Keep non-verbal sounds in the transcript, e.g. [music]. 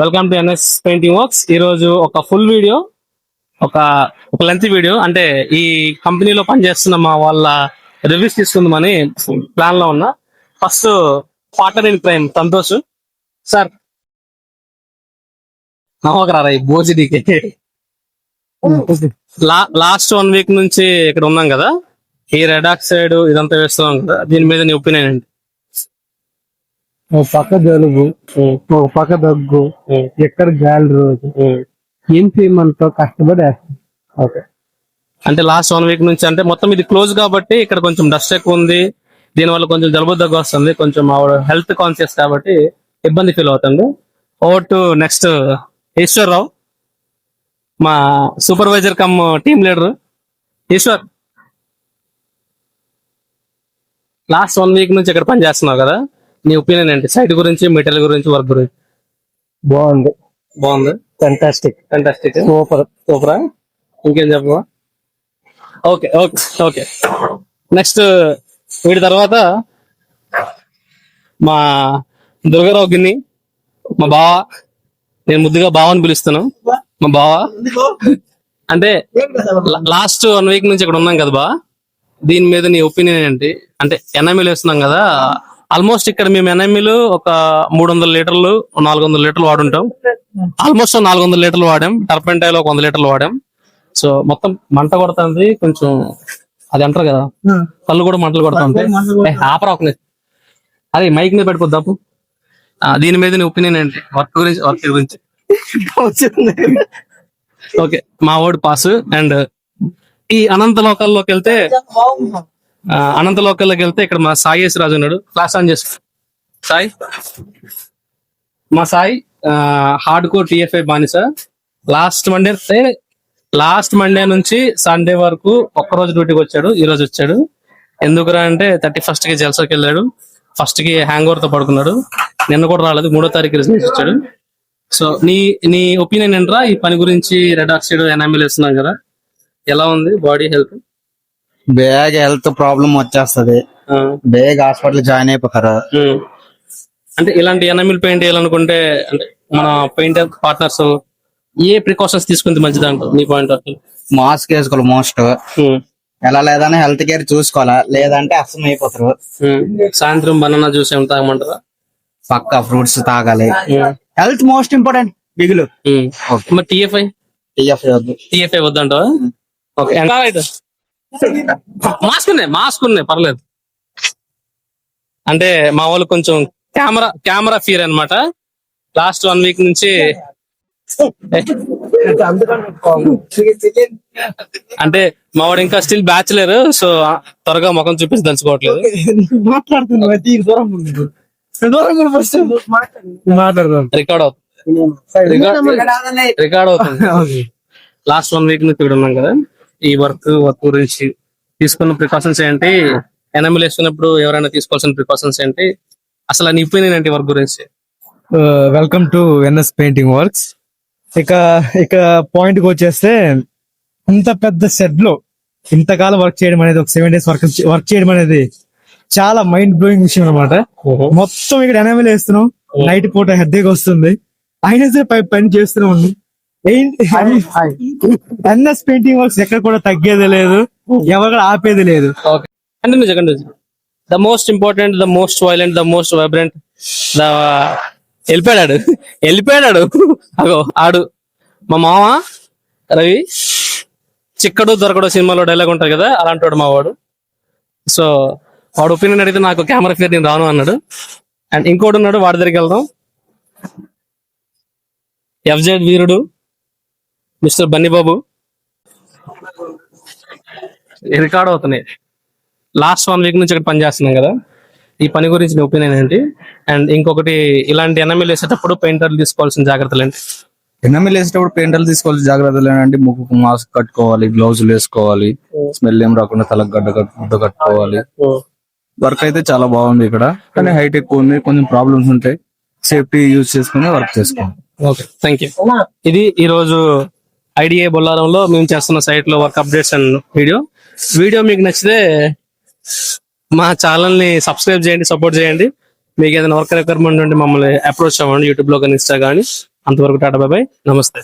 Welcome to NS painting works ఈరోజు ఒక full video ఒక ఒక లెంత్ వీడియో అంటే ఈ కంపెనీలో పనిచేస్తున్న మా వాళ్ళ రివ్యూస్ తీసుకుందామని ప్లాన్లో ఉన్నా. First partner in crime Santosh. Sir నమ్మకరారా ఈ బోజిడీకి లాస్ట్ వన్ వీక్ నుంచి ఇక్కడ ఉన్నాం కదా. ఈ రెడ్ ఆక్సైడ్ ఇదంతా వేస్తున్నాం కదా. దీని మీద నీ ఒపీనియన్ ఏంటి? ఒక పక్క జలుబు ఒక పక్క దగ్గు ఎక్కడ గాలి రోజు. ఏం చేయమంటావు? కష్టపడి ఓకే. అంటే లాస్ట్ వన్ వీక్ నుంచి అంటే మొత్తం ఇది క్లోజ్ కాబట్టి ఇక్కడ కొంచెం డస్ట్ ఎక్కువ ఉంది. దీనివల్ల కొంచెం జలుబు దగ్గు వస్తుంది. కొంచెం ఆవిడ హెల్త్ కాన్షియస్ కాబట్టి ఇబ్బంది ఫీల్ అవుతుంది. ఓవర్ టు నెక్స్ట్ ఈశ్వర్రావు మా supervisor cum team leader Eshwar. Last one week నుంచి ఇక్కడ పని చేస్తున్నావు కదా. నీ ఒపీనియన్ ఏంటి? సైట్ గురించి మెటీరియల్ గురించి వర్క్ గురించి? బాగుంది. బాగుంది. ఫెంటాస్టిక్ ఫంటాస్టిక్ సూపర్ సూపరా ఇంకేం చెప్పవా? Okay okay okay. నెక్స్ట్ వీడి తర్వాత మా దుర్గారావు గిన్ని మా బావ నేను ముద్దుగా బావ అని పిలుస్తాను మా బావ. అంటే లాస్ట్ వన్ వీక్ నుంచి ఇక్కడ ఉన్నాం కదా బా. దీని మీద నీ ఒపీనియన్ ఏంటి? అంటే ఎన్ఎంఎల్ వేస్తున్నాం కదా. ఆల్మోస్ట్ ఇక్కడ మేము ఎన్ఎంఎల్ ఒక మూడు వందల లీటర్లు నాలుగు వందల లీటర్లు వాడుంటాం. ఆల్మోస్ట్ నాలుగు వందల లీటర్లు వాడాం. టర్పెంటైల్ ఒక వంద లీటర్లు వాడాం. సో మొత్తం మంట కొడుతుంది. కొంచెం అది అంటారు కదా కళ్ళు కూడా మంటలు కొడుతుంది. ఆపరా ఒక. అదే మైక్ మీద పెట్టుకోద్దాపు దీని మీద నీ ఒపీనియన్ ఏంటి? వర్క్ గురించి వర్క్ గురించి. [laughs] ఓకే మా ఓడి పాస్. అండ్ ఈ అనంత లోకాల్లోకి వెళ్తే అనంత లోకల్లోకి వెళ్తే ఇక్కడ మా సాయి ఎస్ రాజు ఉన్నాడు. క్లాస్ ఆన్ చేసు. సాయి? మా సాయి హార్డ్ కోర్ టిఎఫ్ఐ బానిస. లాస్ట్ మండే లాస్ట్ మండే నుంచి సండే వరకు ఒక్కరోజు డ్యూటీకి వచ్చాడు. ఈ రోజు వచ్చాడు. ఎందుకురా అంటే థర్టీ ఫస్ట్కి జల్సాకి వెళ్ళాడు. ఫస్ట్కి హ్యాంగ్ ఓవర్తో పడుకున్నాడు. నిన్న కూడా రాలేదు. మూడో తారీఖు రిజల్ట్ వచ్చాడు సో నీ నీ ఒపీనియన్ ఏంట్రా? ఈ పని గురించి రెడ్ ఆక్సైడ్ ఎనామిల్ వేస్తున్నాం కదా. ఎలా ఉంది? బాడీ హెల్త్ బేగ హెల్త్ ప్రాబ్లం వచ్చేస్తది. బేగ హాస్పిటల్ జాయిన్ అయిపోతారు. అంటే ఇలాంటి ఎనమిల్ పెయింట్ వేయాలనుకుంటే అంటే మన పెయింటర్ పార్ట్నర్స్ ఏ ప్రికాషన్స్ తీసుకుంది మంచిది అంటావు నీ పాయింట్ ఆఫ్ మాస్క్ వేసుకోవాలి మోస్ట్. ఎలా లేదని హెల్త్ కేర్ చూసుకోవాలా? లేదంటే అసలు అయిపోతారు. సాయంత్రం బనానా జ్యూస్ ఏమి తాగమంటారా? పక్క ఫ్రూట్స్ తాగాలి. Health most important. బిగులు. మరి టీఎఫ్ఐ టీఎఫ్ వద్దు. టీఎఫ్ఐ వద్దంటావా? ఓకే. మాస్క్ ఉన్నాయి మాస్క్ ఉన్నాయి పర్లేదు. అంటే మా వాళ్ళు కొంచెం కెమెరా కెమెరా ఫియర్ అన్నమాట. లాస్ట్ వన్ వీక్ నుంచి అంటే మా వాడు ఇంకా స్టిల్ బ్యాచులర్ సో త్వరగా ముఖం చూపించి దంచుకోవట్లేదు. మాట్లాడుతున్నా రికార్డ్ అవుతుంది. రికార్డ్ అవుతుంది. లాస్ట్ వన్ వీక్ నుంచి ఇక్కడ ఉన్నాం కదా. ఈ వర్క్ వర్క్ గురించి తీసుకున్న ప్రికాషన్స్ ఏంటి? ఎనమిల్ వేసుకున్నప్పుడు ఎవరైనా తీసుకోవాల్సిన ప్రికాషన్స్ ఏంటి? అసలు నీ ఒపీనియన్ ఏంటి వర్క్ గురించి? Welcome to NS painting works. ఇక ఇక పాయింట్కి వచ్చేస్తే ఇంత పెద్ద షెడ్లో ఇంతకాలం వర్క్ చేయడం అనేది ఒక సెవెన్ డేస్ వర్క్ వర్క్ చేయడం అనేది చాలా మైండ్ బ్లోయింగ్ విషయం అనమాట మొత్తం ఇక్కడ ఎనమల్ వేస్తున్నాం. నైట్ పూట హెడ్ఏక్ వస్తుంది. అయినా సరే పై పని చేస్తూనే ఉంది ఎన్ఎస్ పెయింటింగ్ వర్క్స్ ఎక్కడ కూడా తగ్గేది లేదు. ఎవరు కూడా ఆపేది లేదు. Okay. Continue continue the most important the most violent the most vibrant the వెళ్ళిపోయాడు. వెళ్ళిపోయాడు. అగో ఆడు. మా మామ రవి? చిక్కడు దొరకడు సినిమాలో డైలాగ్ ఉంటది కదా అలాంటి వాడు మా వాడు. సో వాడు ఒపీనియన్ అడిగితే నాకు కెమెరా ఫియర్ నేను రాను అన్నాడు. అండ్ ఇంకోటి ఉన్నాడు వాడి దగ్గరికి వెళ్దాం. ఎఫ్జెడ్ వీరుడు. మిస్టర్ బన్నీ బాబు రికార్డ్ అవుతున్నాయి. లాస్ట్ వన్ వీక్ నుంచి ఇక్కడ పని చేస్తున్నాం కదా. ఈ పని గురించి నీ ఒపీనియన్ ఏంటి? అండ్ ఇంకొకటి ఇలాంటి ఎనమిల్ వేసేటప్పుడు పెయింటర్లు తీసుకోవాల్సిన జాగ్రత్తలు ఏంటి? ఎన్నమిల్ వేసేటప్పుడు పెయింటర్లు తీసుకోవాల్సిన జాగ్రత్తలు ఏంటంటే ముక్కుకు మాస్క్ కట్టుకోవాలి గ్లౌజులు వేసుకోవాలి స్మెల్ ఏం రాకుండా తలకు గడ్డ గుడ్డ కట్టుకోవాలి. వర్క్ అయితే చాలా బాగుంది ఇక్కడ కానీ హైట్ ఎక్కువ ఉంది కొంచెం ప్రాబ్లమ్స్ ఉంటాయి. సేఫ్టీ యూజ్ చేసుకుని వర్క్ చేసుకోవాలి. ఓకే థ్యాంక్ యూ ఇది ఈ ఐడిఐ ఐడిఏ బొల్లారంలో మేము చేస్తున్న సైట్లో work updates and video. Video మీకు నచ్చితే మా ఛానల్ని సబ్స్క్రైబ్ చేయండి సపోర్ట్ చేయండి. మీకు ఏదైనా వర్క్ రిక్వైర్మెంట్ ఉంటే మమ్మల్ని అప్రోచ్ అవ్వండి యూట్యూబ్లో కానీ ఇన్స్టా కానీ. అంతవరకు టాటా బాబాయ్ నమస్తే.